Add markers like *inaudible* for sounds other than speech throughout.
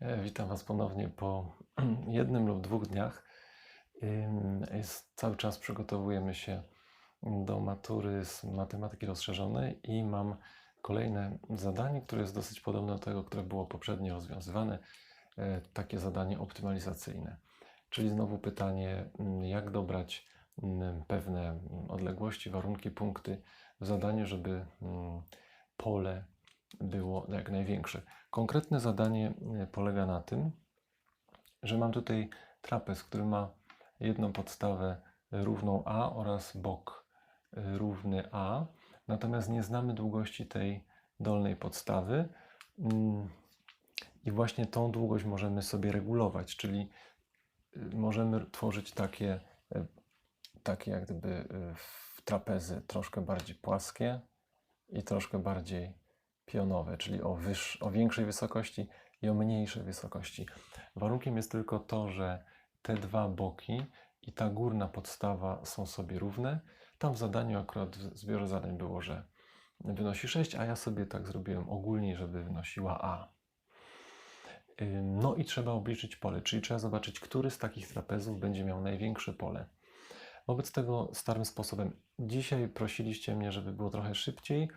E, Witam Was ponownie po *clears throat* jednym lub dwóch dniach. Cały czas przygotowujemy się do matury z matematyki rozszerzonej i mam kolejne zadanie, które jest dosyć podobne do tego, które było poprzednio rozwiązywane. E, Takie zadanie optymalizacyjne. Czyli znowu pytanie, mm, jak dobrać mm, pewne odległości, warunki, punkty w zadaniu, żeby mm, pole było jak największe. Konkretne zadanie y, polega na tym, że mam tutaj trapez, który ma jedną podstawę równą A oraz bok y, równy A, natomiast nie znamy długości tej dolnej podstawy Mm, i właśnie tą długość możemy sobie regulować, czyli y, możemy tworzyć takie, y, takie jak gdyby trapezy troszkę bardziej płaskie i troszkę bardziej pionowe, czyli o, o większej wysokości i o mniejszej wysokości. Warunkiem jest tylko to, że te dwa boki i ta górna podstawa są sobie równe. Tam w zadaniu akurat w zbiorze zadań było, że wynosi 6, a ja sobie tak zrobiłem ogólnie, żeby wynosiła A. No i trzeba obliczyć pole, czyli trzeba zobaczyć, który z takich trapezów będzie miał największe pole. Wobec tego starym sposobem. Dzisiaj prosiliście mnie, żeby było trochę szybciej,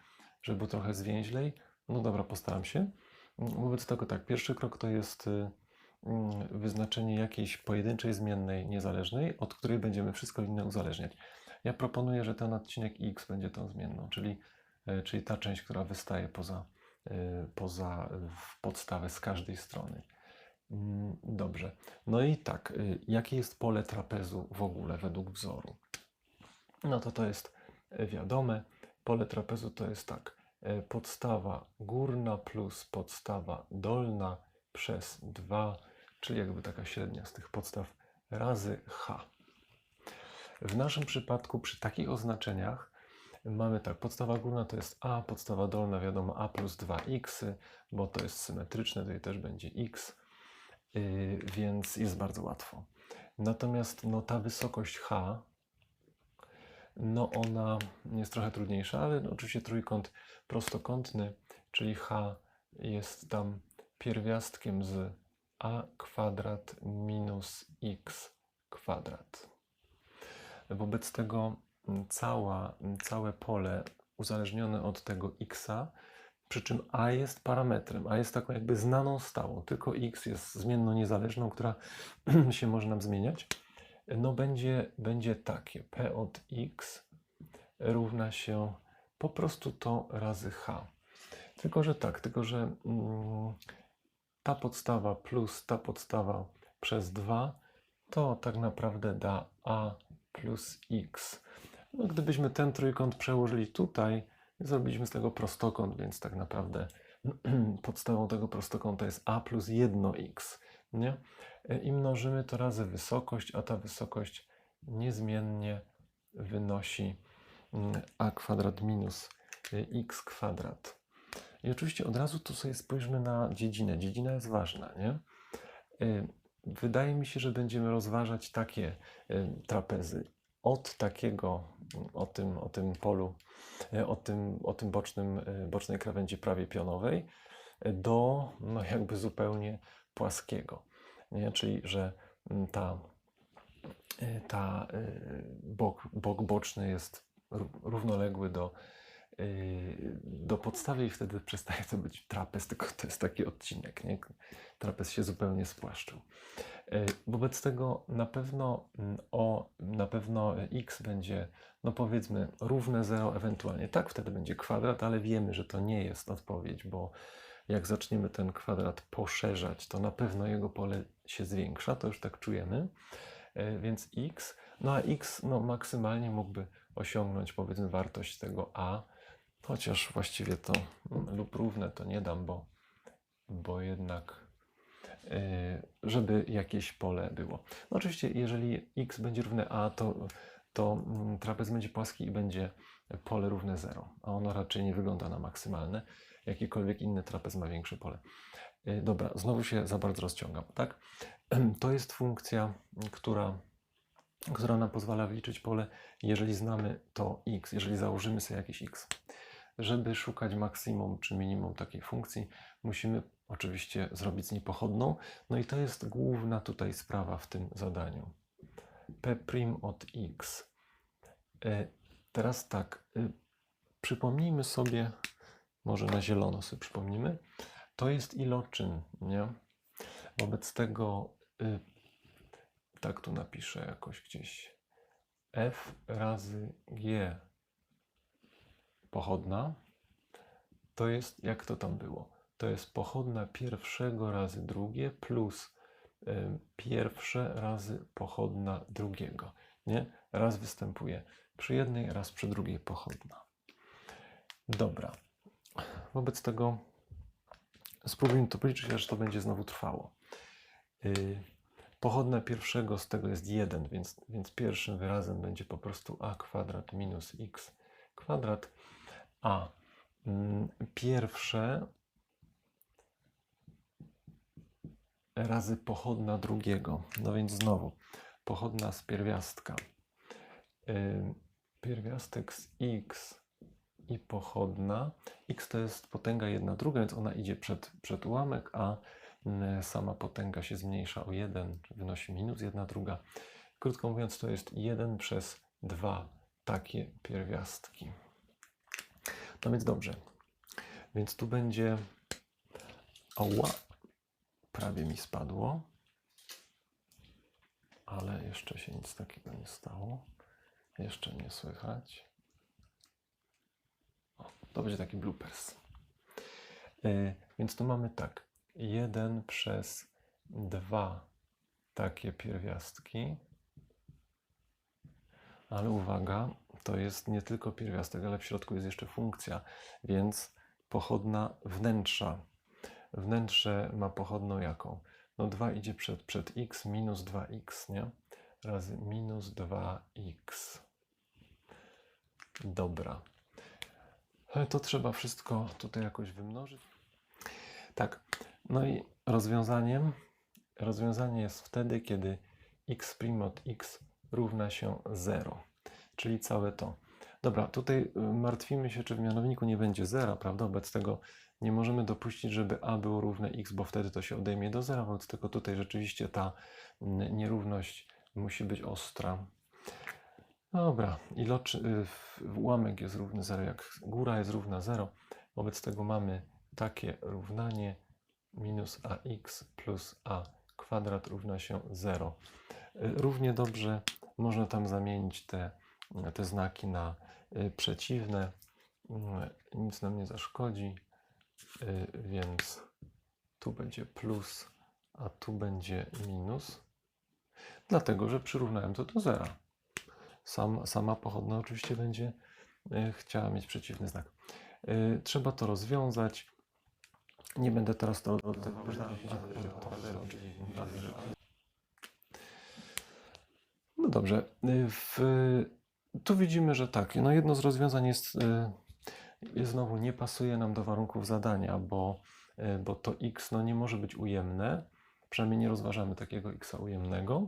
żeby było trochę zwięźlej. No dobra, postaram się. Wobec tego tak, pierwszy krok to jest y, mm, wyznaczenie jakiejś pojedynczej zmiennej niezależnej, od której będziemy wszystko inne uzależniać. Ja proponuję, że ten odcinek x będzie tą zmienną, czyli, y, czyli ta część, która wystaje poza, y, poza w podstawę z każdej strony. Mm, Dobrze. No i tak, y, jakie jest pole trapezu w ogóle według wzoru? No to to jest wiadome. Pole trapezu to jest tak. y, Podstawa górna plus podstawa dolna przez 2, czyli jakby taka średnia z tych podstaw razy h. W naszym przypadku przy takich oznaczeniach mamy tak, podstawa górna to jest a, podstawa dolna wiadomo a plus 2x, bo to jest symetryczne, tutaj też będzie x, yy, więc jest bardzo łatwo. Natomiast no, ta wysokość h, no ona jest trochę trudniejsza, ale no, oczywiście trójkąt prostokątny, czyli h jest tam pierwiastkiem z a kwadrat minus x kwadrat. Wobec tego mm, cała, mm, całe pole uzależnione od tego xa, przy czym a jest parametrem, a jest taką jakby znaną stałą, tylko x jest zmienną niezależną, która *clears throat* się może nam zmieniać, no będzie, będzie takie p od x równa się po prostu to razy h. Tylko, że tak, tylko, że mm, ta podstawa plus ta podstawa przez 2 to tak naprawdę da a plus x. No, gdybyśmy ten trójkąt przełożyli tutaj, zrobiliśmy z tego prostokąt, więc tak naprawdę *clears throat* podstawą tego prostokąta jest a plus 1x. Nie? I mnożymy to razy wysokość, a ta wysokość niezmiennie wynosi mm, a kwadrat minus y, x kwadrat. I oczywiście od razu tu sobie spójrzmy na dziedzinę. Dziedzina jest ważna, nie? Y, Wydaje mi się, że będziemy rozważać takie trapezy. Od takiego, o tym, o tym polu, o tym, o tym bocznym, bocznej krawędzi prawie pionowej, do no jakby zupełnie płaskiego. Nie? Czyli, że mm, ta, y, ta y, bok, bok boczny jest ró- równoległy do, y, do podstawy i wtedy przestaje to być trapez, tylko to jest taki odcinek. Nie? Trapez się zupełnie spłaszczył. Wobec tego na pewno mm, o, na pewno x będzie, no powiedzmy, równe 0, ewentualnie tak, wtedy będzie kwadrat, ale wiemy, że to nie jest odpowiedź, bo jak zaczniemy ten kwadrat poszerzać, to na pewno jego pole się zwiększa, to już tak czujemy, Y, więc x, no a x no, maksymalnie mógłby osiągnąć powiedzmy wartość tego a, chociaż właściwie to mm, lub równe to nie dam, bo, bo jednak y, żeby jakieś pole było. No oczywiście, jeżeli x będzie równe a, to, to mm, trapez będzie płaski i będzie pole równe 0, a ono raczej nie wygląda na maksymalne. Jakikolwiek inny trapez ma większe pole. Y, Dobra, znowu się za bardzo rozciągam, tak? To jest funkcja, która, która nam pozwala wyliczyć pole, jeżeli znamy to x, jeżeli założymy sobie jakieś x. Żeby szukać maksimum czy minimum takiej funkcji, musimy oczywiście zrobić z niej pochodną. No i to jest główna tutaj sprawa w tym zadaniu. P' od x. E, Teraz tak, y, przypomnijmy sobie, może na zielono sobie przypomnimy, to jest iloczyn, nie? Wobec tego, y, tak tu napiszę jakoś gdzieś, f razy g pochodna, to jest, jak to tam było? To jest pochodna pierwszego razy drugie plus y, pierwsze razy pochodna drugiego, nie? Raz występuje przy jednej, raz przy drugiej pochodna. Dobra. Wobec tego spróbujmy to policzyć, aż to będzie znowu trwało. Yy, Pochodna pierwszego z tego jest 1, więc, więc pierwszym wyrazem będzie po prostu a kwadrat minus x kwadrat. A mm, pierwsze razy pochodna drugiego. No więc znowu pochodna z pierwiastka. Yy, Pierwiastek z x i pochodna. x to jest potęga jedna druga, więc ona idzie przed, przed ułamek, a mm, sama potęga się zmniejsza o 1, wynosi minus jedna druga. Krótko mówiąc, to jest 1 przez 2 takie pierwiastki. No więc dobrze. Więc tu będzie. Oła, prawie mi spadło. Ale jeszcze się nic takiego nie stało. Jeszcze nie słychać. To będzie taki bloopers. Yy, więc tu mamy tak. 1 przez 2 takie pierwiastki. Ale uwaga, to jest nie tylko pierwiastek, ale w środku jest jeszcze funkcja, więc pochodna wnętrza. Wnętrze ma pochodną jaką? No 2 idzie przed, przed x minus 2x, nie? Razy minus 2x. Dobra. To trzeba wszystko tutaj jakoś wymnożyć. Tak. No i rozwiązaniem, rozwiązanie jest wtedy, kiedy x' od x równa się 0, czyli całe to. Dobra, tutaj y, martwimy się, czy w mianowniku nie będzie 0, prawda? Wobec tego nie możemy dopuścić, żeby a było równe x, bo wtedy to się odejmie do 0. Wobec tego tutaj rzeczywiście ta nierówność musi być ostra. Dobra, iloczy, ułamek jest równy 0, jak góra jest równa 0. Wobec tego mamy takie równanie minus ax plus a kwadrat równa się 0. Y, Równie dobrze można tam zamienić te, te znaki na y, przeciwne. Mm, Nic nam nie zaszkodzi, Y, więc tu będzie plus, a tu będzie minus. Dlatego, że przyrównałem to do zera. Sam, sama pochodna oczywiście będzie y, chciała mieć przeciwny znak. Y, Trzeba to rozwiązać. Nie będę teraz to No dobrze. Y, W, tu widzimy, że tak. No jedno z rozwiązań jest, jest znowu nie pasuje nam do warunków zadania, bo, bo to x no, nie może być ujemne. Przynajmniej nie rozważamy takiego x ujemnego.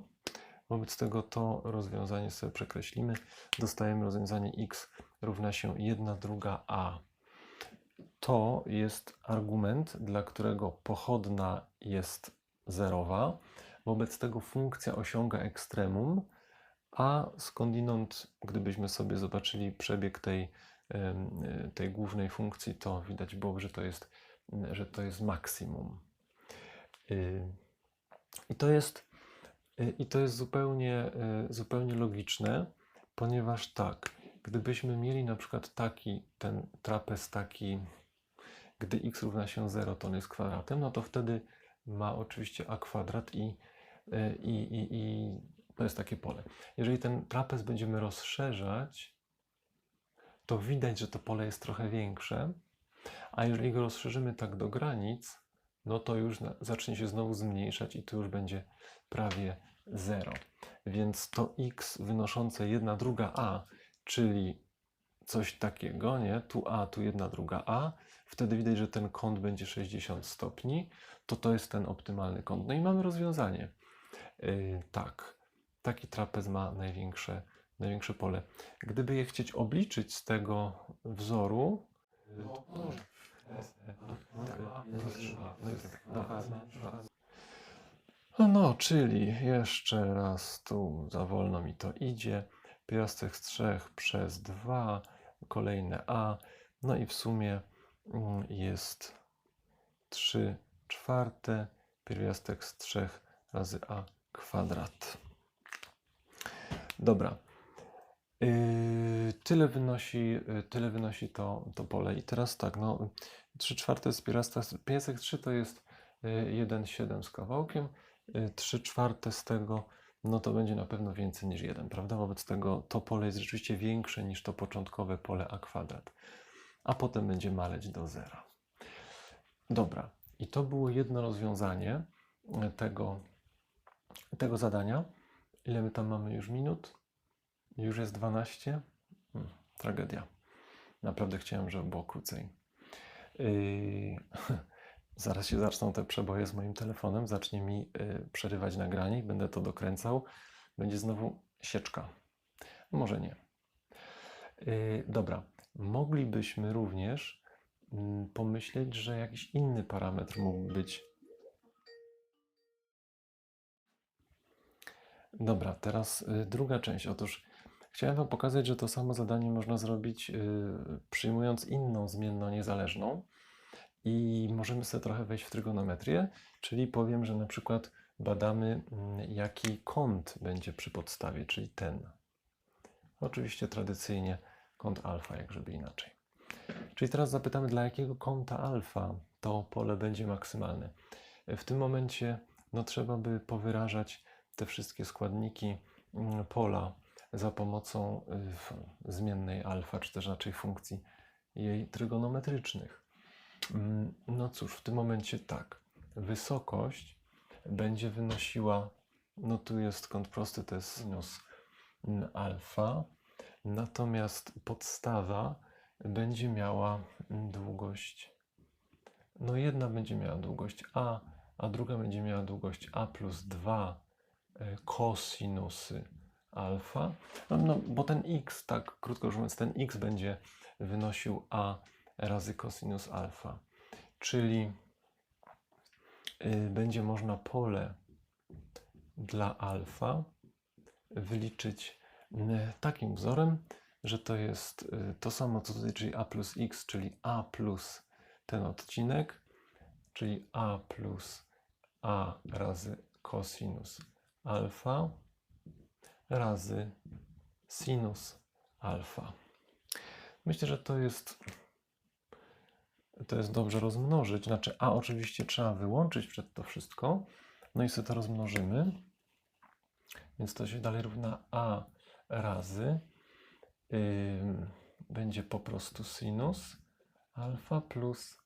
Wobec tego to rozwiązanie sobie przekreślimy. Dostajemy rozwiązanie x równa się 1 druga a. To jest argument, dla którego pochodna jest zerowa. Wobec tego funkcja osiąga ekstremum, a skądinąd, gdybyśmy sobie zobaczyli przebieg tej, tej głównej funkcji, to widać byłoby, że to jest, że to jest maksimum. Y, I to jest, i to jest zupełnie, y, zupełnie logiczne, ponieważ tak, gdybyśmy mieli na przykład taki, ten trapez taki, gdy x równa się 0, to on jest kwadratem, no to wtedy ma oczywiście a kwadrat i, y, i, i, i to jest takie pole. Jeżeli ten trapez będziemy rozszerzać, to widać, że to pole jest trochę większe, a jeżeli go rozszerzymy tak do granic, no to już zacznie się znowu zmniejszać i tu już będzie prawie 0. Więc to x wynoszące 1 druga a, czyli coś takiego, nie? Tu a, tu 1 druga a, wtedy widać, że ten kąt będzie 60 stopni, to to jest ten optymalny kąt. No i mamy rozwiązanie. Yy, tak, taki trapez ma największe, największe pole. Gdyby je chcieć obliczyć z tego wzoru, yy, No, czyli jeszcze raz tu za wolno mi to idzie. Pierwiastek z 3 przez 2, kolejne a, no i w sumie mm, jest 3 czwarte pierwiastek z 3 razy a kwadrat. Dobra. Yy, tyle wynosi, yy, tyle wynosi to, to pole. I teraz tak, no 3 czwarte z pierwiastka, pierwiastek 3 to jest yy, 1,7 z kawałkiem. 3 czwarte z tego, no to będzie na pewno więcej niż 1, prawda? Wobec tego to pole jest rzeczywiście większe niż to początkowe pole a kwadrat. A potem będzie maleć do zera. Dobra. I to było jedno rozwiązanie tego, tego zadania. Ile my tam mamy już minut? Już jest 12? Hmm, tragedia. Naprawdę chciałem, żeby było krócej. Yy, *laughs* zaraz się zaczną te przeboje z moim telefonem, zacznie mi yy, przerywać nagranie i będę to dokręcał. Będzie znowu sieczka. Może nie. Yy, dobra. Moglibyśmy również mm, pomyśleć, że jakiś inny parametr mógł być. Dobra, teraz y, druga część. Otóż chciałem Wam pokazać, że to samo zadanie można zrobić y, przyjmując inną zmienną niezależną i możemy sobie trochę wejść w trygonometrię, czyli powiem, że na przykład badamy mm, jaki kąt będzie przy podstawie, czyli ten. Oczywiście tradycyjnie kąt alfa, jak żeby inaczej. Czyli teraz zapytamy, dla jakiego kąta alfa to pole będzie maksymalne. W tym momencie no, trzeba by powyrażać te wszystkie składniki mm, pola za pomocą y, zmiennej alfa, czy też raczej funkcji jej trygonometrycznych. Mm, No cóż, w tym momencie tak. Wysokość będzie wynosiła, no tu jest kąt prosty, to jest sinus alfa, natomiast podstawa będzie miała długość, no jedna będzie miała długość a, a druga będzie miała długość a plus 2 e, kosinusy alfa, no, no bo ten x, tak krótko mówiąc, ten x będzie wynosił a razy cosinus alfa, czyli y, będzie można pole dla alfa wyliczyć y, takim wzorem, że to jest y, to samo co tutaj, czyli a plus x, czyli a plus ten odcinek, czyli a plus a razy cosinus alfa razy sinus alfa. Myślę, że to jest to jest dobrze rozmnożyć. Znaczy a oczywiście trzeba wyłączyć przed to wszystko. No i sobie to rozmnożymy. Więc to się dalej równa a razy yy, będzie po prostu sinus alfa plus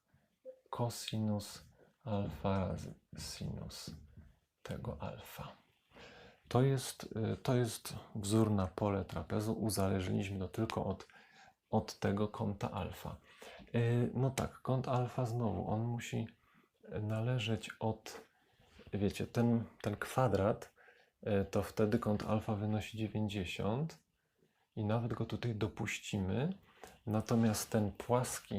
cosinus alfa razy sinus tego alfa. To jest, y, to jest wzór na pole trapezu. Uzależniliśmy to tylko od, od tego kąta alfa. Y, No tak, kąt alfa znowu, on musi należeć od, wiecie, ten, ten kwadrat, y, to wtedy kąt alfa wynosi 90 i nawet go tutaj dopuścimy. Natomiast ten płaski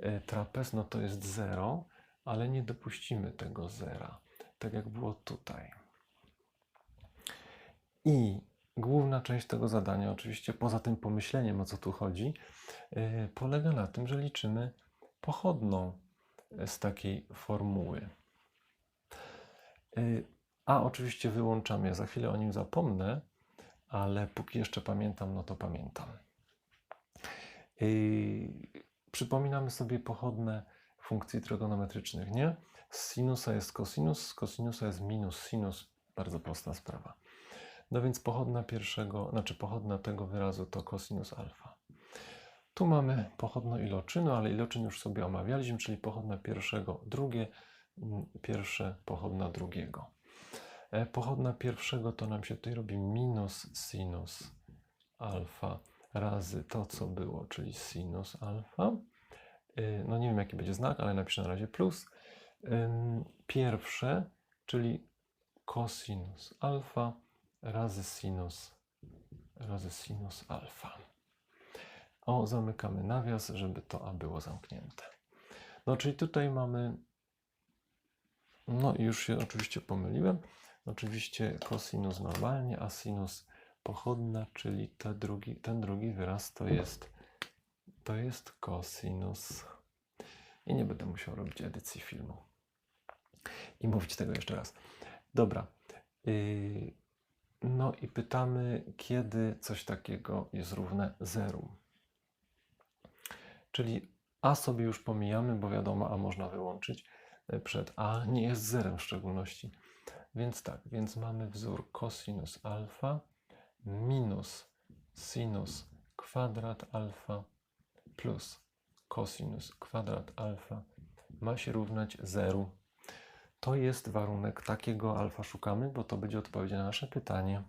y, trapez, no to jest 0, ale nie dopuścimy tego zera, tak jak było tutaj. I główna część tego zadania, oczywiście poza tym pomyśleniem, o co tu chodzi, yy, polega na tym, że liczymy pochodną z takiej formuły. Yy, A oczywiście wyłączam, ja za chwilę o nim zapomnę, ale póki jeszcze pamiętam, no to pamiętam. Przypominamy sobie pochodne funkcji trygonometrycznych, nie? Z sinusa jest cosinus, z cosinusa jest minus sinus. Bardzo prosta sprawa. No więc pochodna pierwszego, znaczy pochodna tego wyrazu to cosinus alfa. Tu mamy pochodno iloczynu, ale iloczyn już sobie omawialiśmy, czyli pochodna pierwszego, drugie, mm, pierwsze pochodna drugiego. E, Pochodna pierwszego to nam się tutaj robi minus sinus alfa razy to, co było, czyli sinus alfa. Y, No nie wiem, jaki będzie znak, ale napiszę na razie plus. Pierwsze, czyli cosinus alfa razy sinus razy sinus alfa. O, zamykamy nawias, żeby to A było zamknięte. No czyli tutaj mamy, no już się oczywiście pomyliłem, oczywiście cosinus normalnie, a sinus pochodna, czyli te drugi, ten drugi wyraz to jest, to jest cosinus. I nie będę musiał robić edycji filmu i mówić tego jeszcze raz. Dobra. Yy, no i pytamy, kiedy coś takiego jest równe zeru. Czyli a sobie już pomijamy, bo wiadomo, a można wyłączyć e, przed a nie jest zerem w szczególności. Więc tak, więc mamy wzór cosinus alfa minus sinus kwadrat alfa plus cosinus kwadrat alfa ma się równać zeru. To jest warunek takiego alfa szukamy, bo to będzie odpowiedź na nasze pytanie.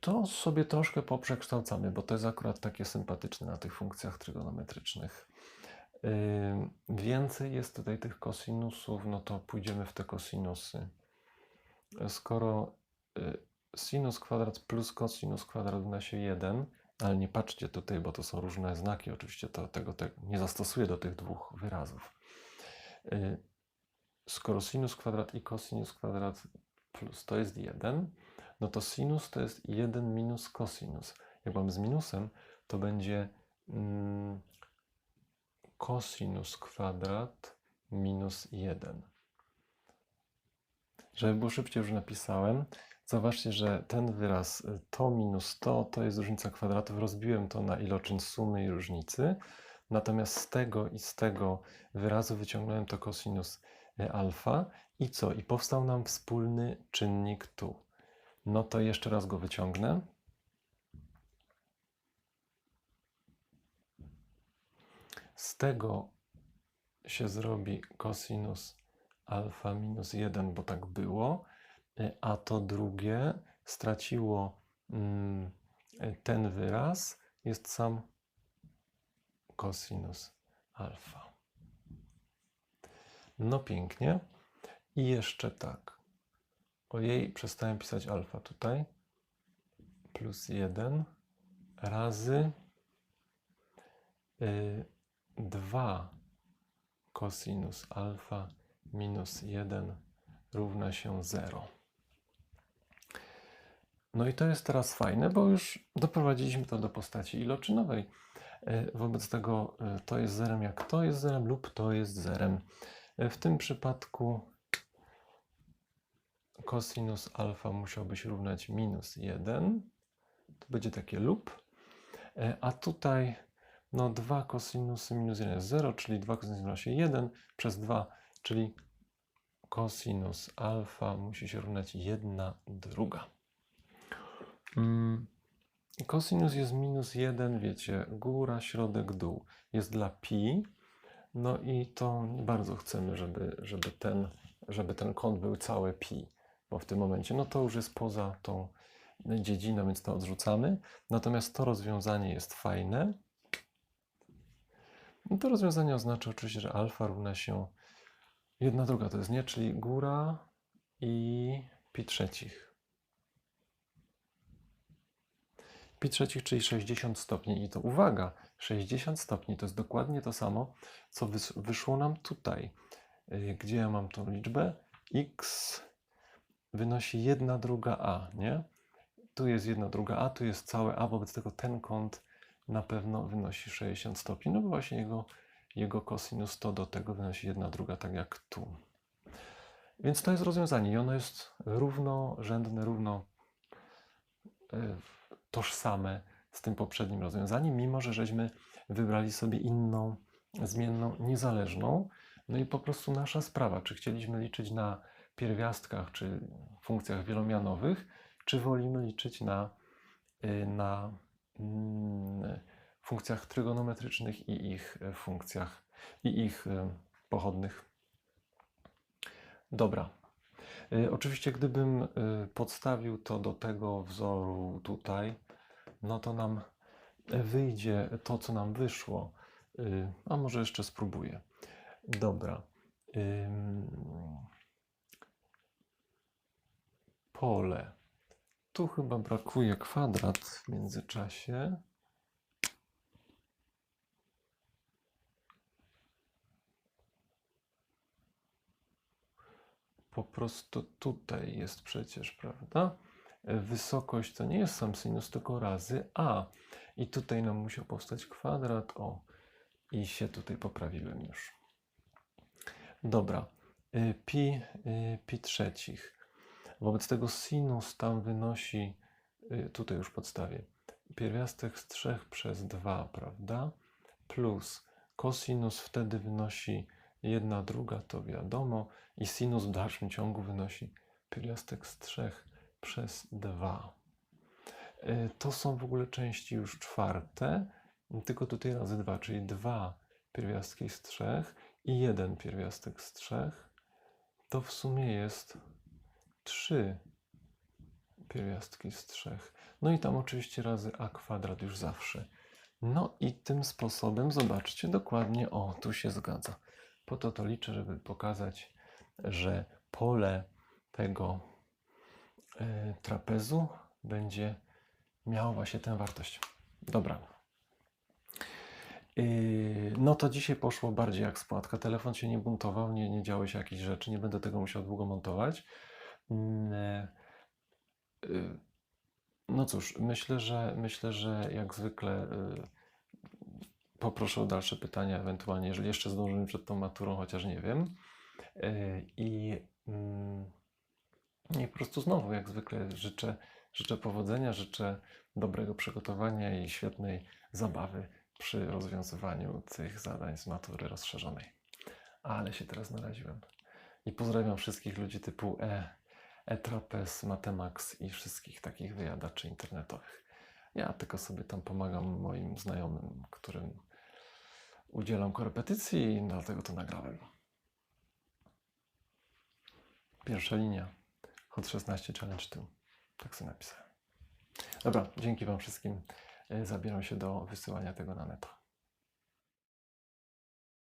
To sobie troszkę poprzekształcamy, bo to jest akurat takie sympatyczne na tych funkcjach trygonometrycznych. Yy, więcej jest tutaj tych kosinusów, no to pójdziemy w te kosinusy. Skoro yy, sinus kwadrat plus cosinus kwadrat równa się 1, ale nie patrzcie tutaj, bo to są różne znaki, oczywiście to, tego, tego nie zastosuję do tych dwóch wyrazów. Yy, skoro sinus kwadrat i cosinus kwadrat plus to jest 1, no to sinus to jest 1 minus cosinus. Jak mam z minusem, to będzie mm, cosinus kwadrat minus 1. Żeby było szybciej, już napisałem. Zobaczcie, że ten wyraz y, to minus to, to jest różnica kwadratów. Rozbiłem to na iloczyn sumy i różnicy. Natomiast z tego i z tego wyrazu wyciągnąłem to cosinus y, alfa. I co? I powstał nam wspólny czynnik tu. No to jeszcze raz go wyciągnę. Z tego się zrobi cosinus alfa minus 1, bo tak było, y, a to drugie straciło mm, ten wyraz, jest sam cosinus alfa. No pięknie. I jeszcze tak. Ojej, przestałem pisać alfa tutaj. Plus 1 razy y, 2 cosinus alfa minus 1 równa się 0. No i to jest teraz fajne, bo już doprowadziliśmy to do postaci iloczynowej. Y, Wobec tego y, to jest zerem jak to jest zerem lub to jest zerem. Y, W tym przypadku cosinus alfa musiałby się równać minus 1. To będzie takie lub. E, A tutaj no 2 cosinusy minus 1 jest 0, czyli 2 cosinus równa się 1 przez 2, czyli cosinus alfa musi się równać 1 druga. Mm, Cosinus jest minus 1, wiecie, góra, środek, dół. Jest dla pi, no i to nie bardzo chcemy, żeby, żeby, ten, żeby ten kąt był całe pi, bo w tym momencie, no to już jest poza tą dziedziną, więc to odrzucamy. Natomiast to rozwiązanie jest fajne. No to rozwiązanie oznacza oczywiście, że alfa równa się 1 druga, to jest nie, czyli góra i pi trzecich. Pi trzecich, czyli 60 stopni. I to uwaga, 60 stopni to jest dokładnie to samo, co wys- wyszło nam tutaj. Y, Gdzie ja mam tą liczbę? x wynosi 1 druga a, nie? Tu jest 1 druga a, tu jest całe a, wobec tego ten kąt na pewno wynosi 60 stopni, no bo właśnie jego, jego cosinus to do tego wynosi 1 druga, tak jak tu. Więc to jest rozwiązanie i ono jest równorzędne, równo y, tożsame z tym poprzednim rozwiązaniem, mimo że żeśmy wybrali sobie inną zmienną niezależną. No i po prostu nasza sprawa, czy chcieliśmy liczyć na pierwiastkach czy funkcjach wielomianowych, czy wolimy liczyć na, y, na mm, funkcjach trygonometrycznych i ich y, funkcjach i ich y, pochodnych. Dobra. Y, Oczywiście, gdybym y, podstawił to do tego wzoru tutaj, no to nam wyjdzie to, co nam wyszło. Y, A może jeszcze spróbuję. Dobra. Pole. Tu chyba brakuje kwadrat w międzyczasie. Po prostu tutaj jest przecież, prawda? E, Wysokość to nie jest sam sinus, tylko razy a. I tutaj nam musiał powstać kwadrat, o. I się tutaj poprawiłem już. Dobra. Y, Pi, y, pi trzecich. Wobec tego sinus tam wynosi, tutaj już podstawię, pierwiastek z 3 przez 2, prawda? Plus kosinus wtedy wynosi 1 druga, to wiadomo, i sinus w dalszym ciągu wynosi pierwiastek z 3 przez 2. Y, To są w ogóle części już czwarte, tylko tutaj razy 2, czyli 2 pierwiastki z 3 i 1 pierwiastek z 3. To w sumie jest 3 pierwiastki z 3. No i tam oczywiście razy a kwadrat już zawsze. No i tym sposobem zobaczcie dokładnie, o tu się zgadza. Po to to liczę, żeby pokazać, że pole tego e, trapezu będzie miało właśnie tę wartość. Dobra. Yy, No to dzisiaj poszło bardziej jak spłatka. Telefon się nie buntował, nie, nie działy się jakieś rzeczy, nie będę tego musiał długo montować. Mm, e, No cóż, myślę, że myślę, że jak zwykle poproszę o dalsze pytania, ewentualnie, jeżeli jeszcze zdążymy przed tą maturą, chociaż nie wiem. Y, I, mm, i po prostu znowu, jak zwykle, życzę, życzę powodzenia, życzę dobrego przygotowania i świetnej zabawy przy rozwiązywaniu tych zadań z matury rozszerzonej. Ale się teraz naraziłem. I pozdrawiam wszystkich ludzi typu E, Etrapes, Matemax i wszystkich takich wyjadaczy internetowych. Ja tylko sobie tam pomagam moim znajomym, którym udzielam korepetycji dlatego to nagrałem. Pierwsza linia. Hot 16 Challenge 2. Tak sobie napisałem. Dobra, dzięki Wam wszystkim. E, Zabieram się do wysyłania tego na neta.